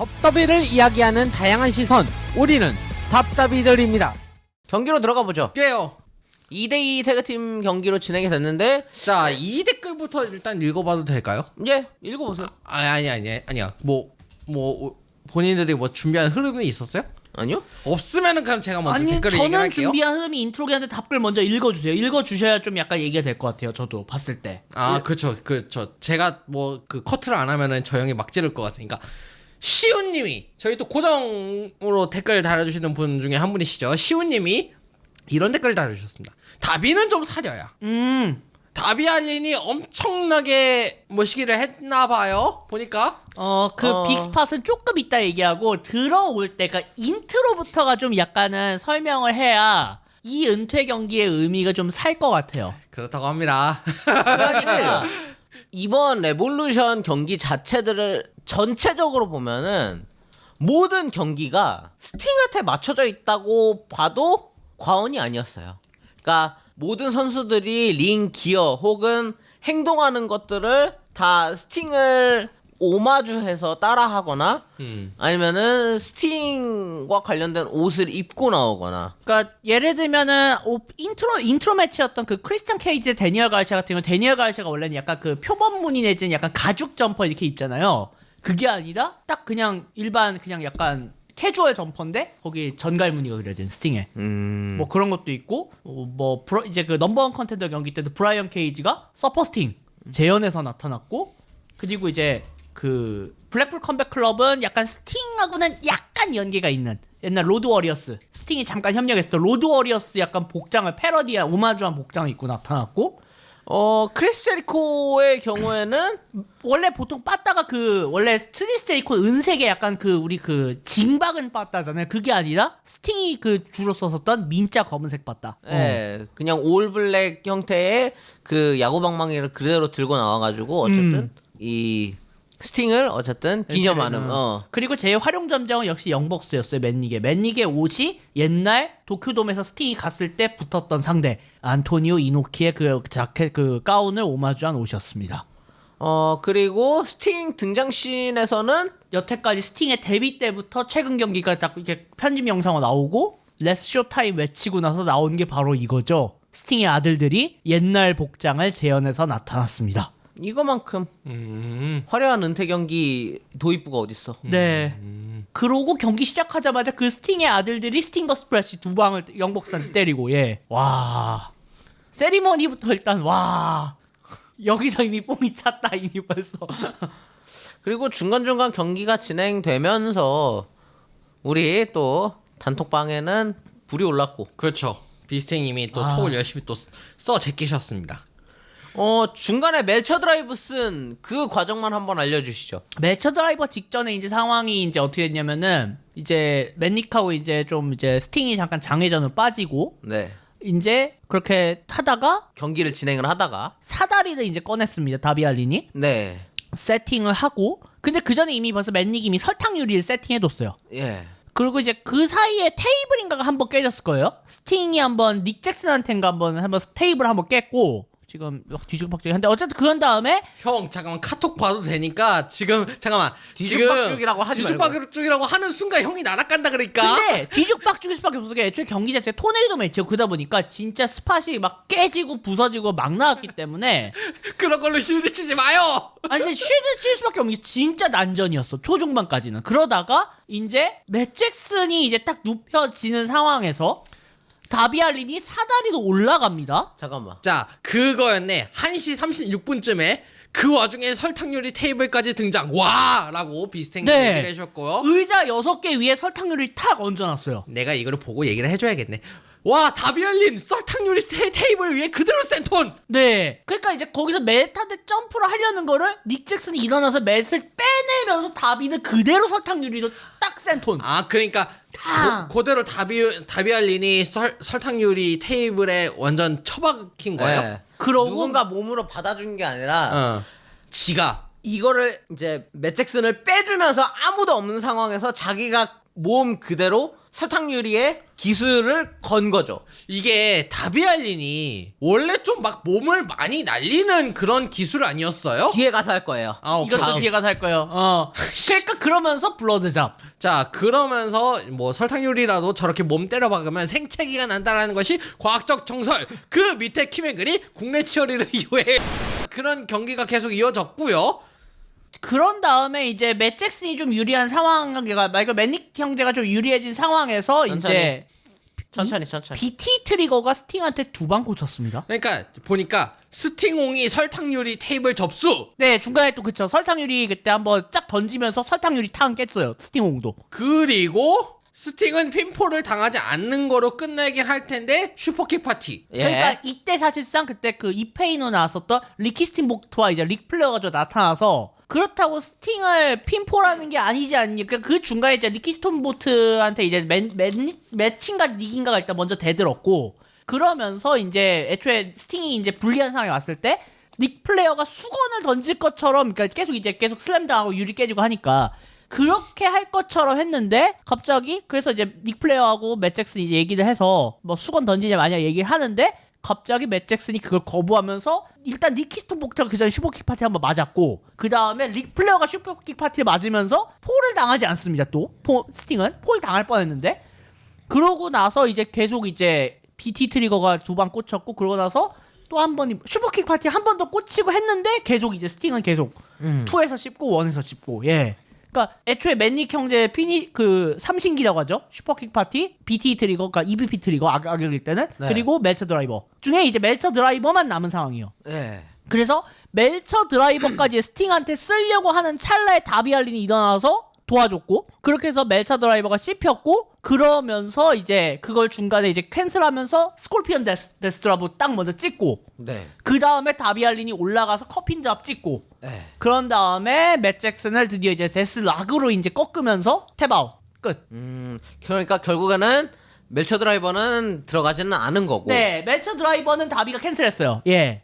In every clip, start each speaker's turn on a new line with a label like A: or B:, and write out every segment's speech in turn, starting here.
A: 덥더비를 이야기하는 다양한 시선 우리는 답답이들입니다
B: 경기로 들어가 보죠.
A: 깨요
B: 2대2 태그팀 경기로 진행이 됐는데
A: 자 이 댓글부터 일단 읽어봐도 될까요?
B: 예 읽어보세요.
A: 아니 아니 아니 아니야 뭐뭐 본인들이 뭐 준비한 흐름이 있었어요?
B: 아니요?
A: 없으면은 그럼 제가 먼저
C: 아니
A: 댓글을
C: 저는
A: 얘기할게요
C: 준비한 흐름이 인트로긴 한데 답글 먼저 읽어주세요. 읽어주셔야 좀 약간 얘기가 될 것 같아요. 저도 봤을 때.
A: 아 그쵸 그쵸 제가 뭐 그 커트를 안 하면은 저 형이 막 찌를 것 같으니까 시우님이 저희 또 고정으로 댓글 달아주시는 분 중에 한 분이시죠 시우님이 이런 댓글 달아주셨습니다 다비는 좀 사려야
C: 음.
A: 다비 알린이 엄청나게 모시기를 했나 봐요 보니까
C: 어, 그
B: 어.
C: 빅스팟은 조금 이따 얘기하고 들어올 때가 인트로부터가 좀 약간은 설명을 해야 이 은퇴 경기의 의미가 좀 살 것 같아요.
A: 그렇다고 합니다
B: 사실 이번 레볼루션 경기 자체들을 전체적으로 보면은 모든 경기가 스팅한테 맞춰져 있다고 봐도 과언이 아니었어요. 그러니까 모든 선수들이 링 기어 혹은 행동하는 것들을 다 스팅을 오마주해서 따라하거나
A: 음.
B: 아니면은 스팅과 관련된 옷을 입고 나오거나
C: 그러니까 예를 들면은 오- 인트로 인트로 매치였던 그 크리스찬 케이지 데니얼 가르시아 같은 경우 데니얼 가르시아가 원래는 약간 그 표범 무늬 내지는 약간 가죽 점퍼 이렇게 입잖아요. 그게 아니라 딱 그냥 일반 그냥 약간 캐주얼 점퍼인데 거기 전갈 무늬가 그려진 스팅에 음뭐 그런 것도 있고 어, 뭐 브라- 이제 그 넘버원 컨텐더 경기 때도 브라이언 케이지가 서퍼스팅 재연에서 나타났고 그리고 이제 그 블랙풀 컴백 클럽은 약간 스팅하고는 약간 연계가 있는 옛날 로드 워리어스. 스팅이 잠깐 협력했을 때 로드 워리어스 약간 복장을 패러디한 오마주한 복장을 입고 나타났고
B: 어 크리스 제리코의 경우에는
C: 원래 보통 빠따가 그 원래 스니스테이코 은색의 약간 그 우리 그 징박은 빠따잖아요. 그게 아니라 스팅이 그 주로 썼었던 민자 검은색 빠따.
B: 예, 그냥 올블랙 형태의 그 야구방망이를 그대로 들고 나와가지고 어쨌든
C: 음.
B: 이 스팅을 어쨌든 기념하는 어.
C: 그리고 제 활용 점정은 역시 영복수였어요 맨니게. 맨니게 옷이 옛날 도쿄돔에서 스팅이 갔을 때 붙었던 상대 안토니오 이노키의 그 자켓 그 가운을 오마주한 옷이었습니다.
B: 어, 그리고 스팅 등장씬에서는
C: 여태까지 스팅의 데뷔 때부터 최근 경기가 딱 이렇게 편집 영상으로 나오고 레스 쇼타임 외치고 나서 나온 게 바로 이거죠. 스팅의 아들들이 옛날 복장을 재현해서 나타났습니다
B: 이거만큼
A: 음.
B: 화려한 은퇴 경기 도입부가 어딨어
C: 네. 그러고 경기 시작하자마자 그 스팅의 아들들이 스팅거 스프레시 두 방을 영복산 때리고 예. 와. 세리머니부터 일단 와. 여기서 이미 뽕이 찼다 이미 벌써.
B: 그리고 중간중간 경기가 진행되면서 우리 또 단톡방에는 불이 올랐고
A: 그렇죠 비스탱님이 또
C: 아.
A: 톡을 열심히 또 써 제끼셨습니다
B: 어 중간에 멜처 드라이브 쓴 그 과정만 한번 알려주시죠
C: 매처 드라이버 직전에 이제 상황이 이제 어떻게 됐냐면은 이제 맨닉하고 이제 좀 이제 스팅이 잠깐 장애전으로 빠지고
B: 네
C: 이제 그렇게 하다가
B: 경기를 진행을 하다가
C: 사다리를 이제 꺼냈습니다 다비알린이
B: 네
C: 세팅을 하고 근데 그 전에 이미 벌써 맨닉이 이미 설탕 유리를 세팅해뒀어요.
B: 예.
C: 그리고 이제 그 사이에 테이블인가가 한번 깨졌을 거예요. 스팅이 한번 닉 잭슨한테인가 한번 한번 테이블 한번 깼고 지금 막 뒤죽박죽이 한데 어쨌든 그런 다음에
A: 형 잠깐만. 카톡 봐도 되니까 지금 잠깐만.
B: 뒤죽박죽이라고 하지 말고.
A: 뒤죽박죽이라고 하는 순간 형이 날아간다 그러니까.
C: 근데 뒤죽박죽일 수밖에 없어 게 애초에 경기 자체가 토네이도 매치고 그러다 보니까 진짜 스팟이 막 깨지고 부서지고 막 나왔기 때문에.
A: 그런 걸로 쉴드 치지 마요!
C: 아니 근데 쉴드 칠 수밖에 없는 게 진짜 난전이었어. 초중반까지는. 그러다가 이제 맷 잭슨이 이제 딱 눕혀지는 상황에서 다비알린이 사다리로 올라갑니다.
B: 잠깐만.
A: 자 그거였네. 1시 36분쯤에 그 와중에 설탕유리 테이블까지 등장. 와 라고 비스탱
C: 네.
A: 얘기를 해주셨고요.
C: 의자 6개 위에 설탕류를 탁 얹어놨어요.
A: 내가 이거를 보고 얘기를 해줘야겠네 와 다비알린 설탕유리 세 테이블 위에 그대로 센톤!
C: 네. 그러니까 이제 거기서 맷한테 점프를 하려는 거를 닉 잭슨이 일어나서 맷을 빼내면서 다비는 그대로 설탕 유리로 딱 센 톤.
A: 아 그러니까
C: 아.
A: 고, 그대로 다비 다비알린이 설, 설탕유리 테이블에 완전 처박힌 거예요?
B: 예.
C: 그러고
B: 누군가 몸으로 받아준 게 아니라
A: 어. 지가.
B: 이거를 이제 맷 잭슨을 빼주면서 아무도 없는 상황에서 자기가 몸 그대로 설탕 유리에 기술을 건 거죠.
A: 이게 다비알린이 원래 좀 막 몸을 많이 날리는 그런 기술 아니었어요?
B: 뒤에 가서 할 거예요.
A: 아, 오케이.
C: 이것도 뒤에가 살 거예요. 어. 그러니까 그러면서 블러드잡.
A: 자 그러면서 뭐 설탕유리라도 저렇게 몸 때려 박으면 생채기가 난다라는 것이 과학적 정설 그 밑에 키맨글이 국내 치어리더 이후에 그런 경기가 계속 이어졌고요
C: 그런 다음에 이제 맷 잭슨이 좀 유리한 상황이가 말고 맨닉 형제가 좀 유리해진 상황에서
B: 천천히.
C: 이제
B: 천천히 천천히.
C: BT 트리거가 스팅한테 두 방 꽂혔습니다.
A: 그러니까 보니까 스팅홍이 설탕 유리 테이블 접수
C: 네 중간에 또 그쵸 설탕 유리 그때 한번 쫙 던지면서 설탕 유리 탕 깼어요 스팅홍도.
A: 그리고 스팅은 핀폴을 당하지 않는 거로 끝내긴 할 텐데 슈퍼킥 파티
B: 예.
C: 그러니까 이때 사실상 그때 그 이페이노 나왔었던 리키 스팅복트와 이제 릭 플레어가 좀 나타나서 그렇다고 스팅을 핀포라는 게 아니지 않니? 그러니까 그 중간에 이제 리키 스톤 보트한테 이제 맨, 맨, 매칭가 닉인가가 일단 먼저 대들었고 그러면서 이제 애초에 스팅이 이제 불리한 상황이 왔을 때 닉 플레어가 수건을 던질 것처럼 그러니까 계속 이제 계속 슬램 당하고 유리 깨지고 하니까 그렇게 할 것처럼 했는데 갑자기 그래서 이제 닉 플레어하고 맷 잭슨이 이제 얘기를 해서 뭐 수건 던지냐 마냐 얘기를 하는데 갑자기 맷 잭슨이 그걸 거부하면서 일단 니키스톤 복트가 그 전에 슈퍼킥 파티 한번 맞았고 그 다음에 릭 플레어가 슈퍼킥 파티 맞으면서 폴을 당하지 않습니다 또 포, 스팅은 폴 당할 뻔했는데 그러고 나서 이제 계속 이제 BT 트리거가 두방 꽂혔고 그러고 나서 또 한 번이 슈퍼킥 파티 한 번 더 꽂히고 했는데 계속 이제 스팅은 계속
B: 음.
C: 투에서 씹고 원에서 씹고 예. 그러니까 애초에 맨닉 형제 피니 그 삼신기라고 하죠. 슈퍼킥 파티, BT 트리거, 그러니까 EVP 트리거 악, 악역일 때는
B: 네.
C: 그리고 멜처 드라이버 중에 이제 멜처 드라이버만 남은 상황이에요.
B: 예.
C: 그래서 멜처 드라이버까지 스팅한테 쓰려고 하는 찰나에 다비알린이 일어나서 도와줬고 그렇게 해서 멜처 드라이버가 씹혔고 그러면서 이제 그걸 중간에 이제 캔슬하면서 스콜피언 데스, 데스트라브 딱 먼저 찍고
B: 네.
C: 그 다음에 다비알린이 올라가서 커핀드랍 찍고
B: 예.
C: 그런 다음에 맷 잭슨을 드디어 이제 데스 락으로 이제 꺾으면서 태바오 끝.
B: 음, 그러니까 결국에는 멜처 드라이버는 들어가지는 않은 거고.
C: 네, 멜처 드라이버는 다비가 캔슬했어요. 예.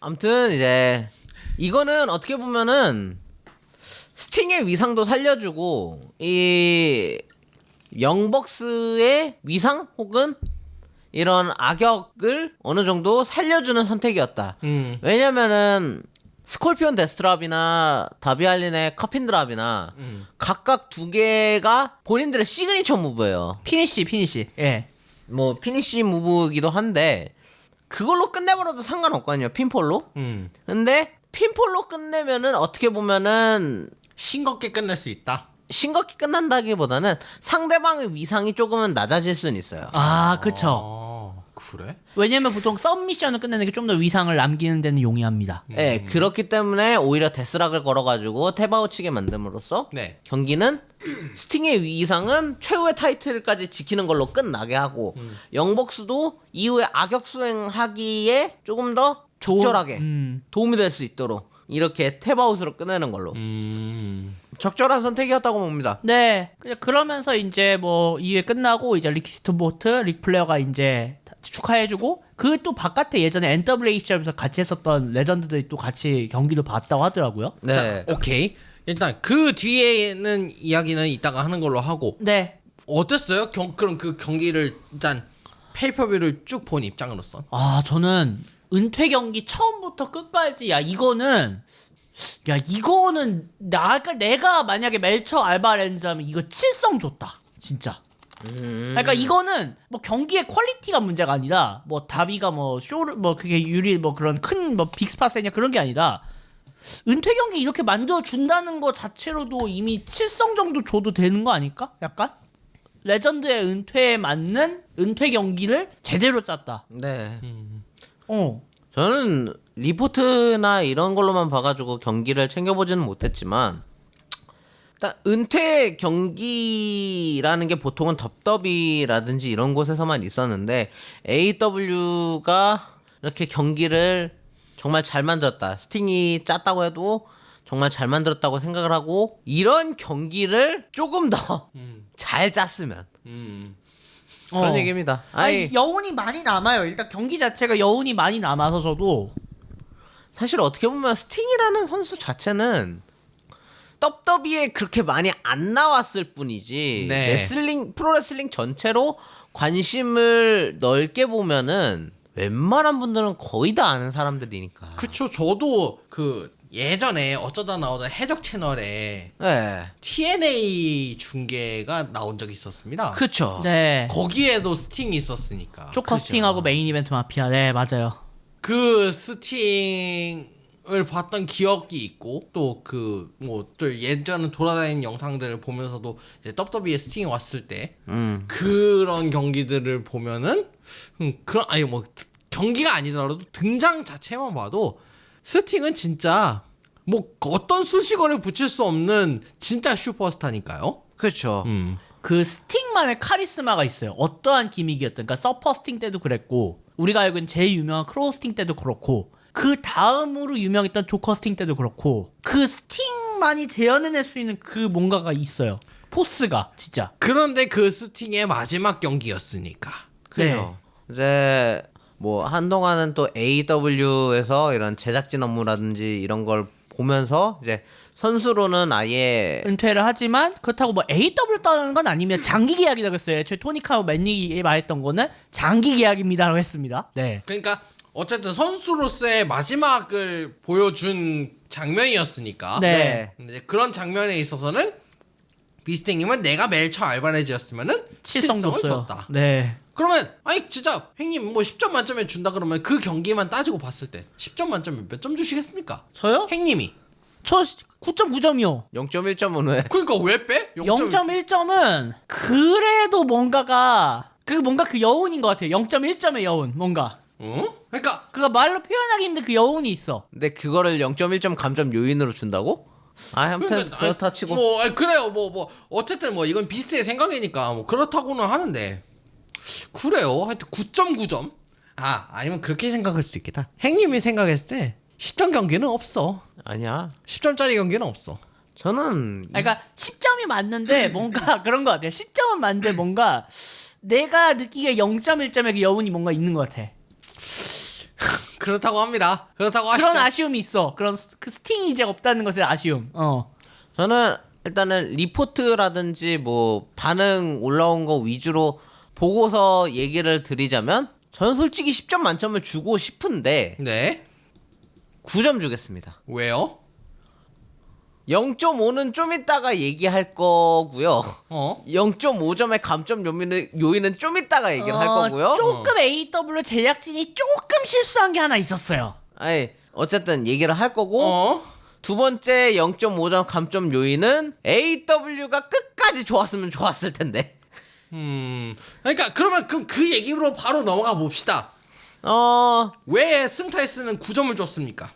B: 아무튼 이제 이거는 어떻게 보면은 스팅의 위상도 살려주고 이 영벅스의 위상 혹은 이런 악역을 어느 정도 살려주는 선택이었다.
A: 음.
B: 왜냐면은 스콜피온 데스트랍이나 다비알린의 커핀드랍이나
A: 음.
B: 각각 두 개가 본인들의 시그니처 무브예요.
C: 피니시, 피니시. 예.
B: 뭐 피니시 무브이기도 한데 그걸로 끝내버려도 상관없거든요. 핀폴로.
A: 음.
B: 근데 핀폴로 끝내면은 어떻게 보면은
A: 싱겁게 끝낼 수 있다
B: 싱겁게 끝난다기보다는 상대방의 위상이 조금은 낮아질 수는 있어요.
C: 아, 그쵸.
A: 아, 그래?
C: 왜냐면 보통 썸미션을 끝내는 게 좀 더 위상을 남기는 데는 용이합니다.
B: 예, 그렇기 때문에 오히려 데스락을 걸어가지고 테바우 치게 만듦으로써
A: 네
B: 경기는 스팅의 위상은 최후의 타이틀까지 지키는 걸로 끝나게 하고 영복수도 이후에 악역 수행하기에 조금 더 적절하게
C: 음.
B: 도움이 될 수 있도록 이렇게 탭아웃으로 끝내는 걸로
A: 음.
B: 적절한 선택이었다고 봅니다.
C: 네. 그러면서 이제 뭐 이회 끝나고 이제 리키 스톤 보트, 릭 플레어가 이제 축하해주고 그 또 바깥에 예전에 NWH에서 같이 했었던 레전드들이 또 같이 경기도 봤다고 하더라고요.
B: 네.
A: 자 오케이 일단 그 뒤에는 이야기는 이따가 하는 걸로 하고
C: 네.
A: 어땠어요? 경, 그럼 그 경기를 일단 페이퍼뷰를 쭉 본 입장으로서
C: 아 저는 은퇴 경기 처음부터 끝까지 야 이거는 야 이거는 나 아까 내가 만약에 멜처 알바렌즈하면 이거 칠성 줬다 진짜
B: 음.
C: 그러니까 이거는 뭐 경기의 퀄리티가 문제가 아니라 뭐 다비가 뭐 쇼를 뭐 그게 유리 뭐 그런 큰 뭐 빅스파세냐 그런 게 아니라 은퇴 경기 이렇게 만들어 준다는 거 자체로도 이미 칠성 정도 줘도 되는 거 아닐까? 약간 레전드의 은퇴에 맞는 은퇴 경기를 제대로 짰다.
B: 네.
C: 어.
B: 저는 리포트나 이런 걸로만 봐가지고 경기를 챙겨보지는 못했지만 일단 은퇴 경기라는 게 보통은 덥더비라든지 이런 곳에서만 있었는데 AW가 이렇게 경기를 정말 잘 만들었다. 스팅이 짰다고 해도 정말 잘 만들었다고 생각을 하고 이런 경기를 조금 더 잘 짰으면
A: 음.
B: 그런
C: 어.
B: 얘기입니다.
C: 아니,
B: 아니
C: 여운이 많이 남아요. 일단 경기 자체가 여운이 많이 남아서 저도
B: 사실 어떻게 보면 스팅이라는 선수 자체는 떡더비에 그렇게 많이 안 나왔을 뿐이지
A: 네.
B: 레슬링 프로레슬링 전체로 관심을 넓게 보면은 웬만한 분들은 거의 다 아는 사람들이니까.
A: 그쵸. 저도 그 예전에 어쩌다 나오던 해적 채널에
B: 네.
A: TNA 중계가 나온 적이 있었습니다.
B: 그쵸.
C: 네.
A: 거기에도 스팅이 있었으니까.
C: 쇼커스팅하고 메인 이벤트 마피아. 네, 맞아요.
A: 그 스팅을 봤던 기억이 있고 또 그 뭐 또 예전 돌아다니는 영상들을 보면서도 이제 떡더비에 스팅이 왔을 때
B: 음.
A: 그런 경기들을 보면은 음, 그런 아니 뭐 드- 경기가 아니더라도 등장 자체만 봐도 스팅은 진짜 뭐 어떤 수식어를 붙일 수 없는 진짜 슈퍼스타니까요.
B: 그렇죠.
A: 음.
C: 그 스팅만의 카리스마가 있어요. 어떠한 기믹이었든. 그러니까 서퍼 스팅 때도 그랬고, 우리가 알고 있는 제일 유명한 크로우 스팅 때도 그렇고, 그 다음으로 유명했던 조커 스팅 때도 그렇고, 그 스팅만이 재현해낼 수 있는 그 뭔가가 있어요. 포스가 진짜.
A: 그런데 그 스팅의 마지막 경기였으니까.
B: 그래요. 이제 뭐 한동안은 또 AW에서 이런 제작진 업무라든지 이런 걸 보면서 이제 선수로는 아예
C: 은퇴를 하지만 그렇다고 뭐 AW 떠나는 건 아니면 장기 계약이라고 했어요. 애초에 토니카와 맨닉이 말했던 거는 장기 계약입니다라고 했습니다. 네.
A: 그러니까 어쨌든 선수로서의 마지막을 보여준 장면이었으니까.
C: 네.
A: 이제 그런 장면에 있어서는 비스팅님은 내가 멜처 알바레즈였으면은
C: 칠성
A: 칠성을. 줬다.
C: 네.
A: 그러면 아니 진짜 형님 뭐 10점 만점에 준다 그러면 그 경기만 따지고 봤을 때 10점 만점에 몇 점 주시겠습니까?
C: 저요?
A: 형님이.
C: 저 9.9점이요.
B: 0.1.5는
A: 그러니까 왜 빼?
C: 0.1점은 그래도 뭔가가 그 뭔가 그 여운인 것 같아요. 0.1점의 여운 뭔가.
A: 어? 그러니까
C: 그거 말로 표현하기 힘든 그 여운이 있어.
B: 근데 그거를 0.1점 감점 요인으로 준다고? 아 아무튼
A: 그러니까,
B: 그렇다 치고
A: 뭐 아니, 그래요 뭐 뭐 어쨌든 뭐 이건 비스트의 생각이니까 뭐 그렇다고는 하는데 그래요 하여튼 9.9점 아 아니면 그렇게 생각할 수도 있겠다 행님이 생각했을 때 10점 경기는 없어
B: 아니야
A: 10점짜리 경기는 없어
B: 저는
C: 아니, 그러니까 10점이 맞는데 뭔가 그런 것 같아요. 10점은 맞는데 뭔가 내가 느끼기에 0.1점의 그 여운이 뭔가 있는 것 같아.
A: 그렇다고 합니다 그렇다고 하시죠
C: 그런 아쉬움이 있어. 그런 스- 그 스팅이 이제 없다는 것에 아쉬움. 어.
B: 저는 일단은 리포트라든지 뭐 반응 올라온 거 위주로 보고서 얘기를 드리자면 저는 솔직히 10점 만점을 주고 싶은데
A: 네
B: 9점 주겠습니다.
A: 왜요?
B: 0.5는 좀 이따가 얘기할 거고요.
A: 어?
B: 0.5점의 감점 요인은, 요인은 좀 이따가 얘기를 할
C: 어,
B: 거고요.
C: 조금 AW 제작진이 조금 실수한 게 하나 있었어요.
B: 아니 어쨌든 얘기를 할 거고
A: 어?
B: 두 번째 0.5점 감점 요인은 AW가 끝까지 좋았으면 좋았을 텐데.
A: 음. 그러니까 그러면 그럼 그 얘기로 바로 넘어가 봅시다.
B: 어.
A: 왜 승타이스는 9점을 줬습니까?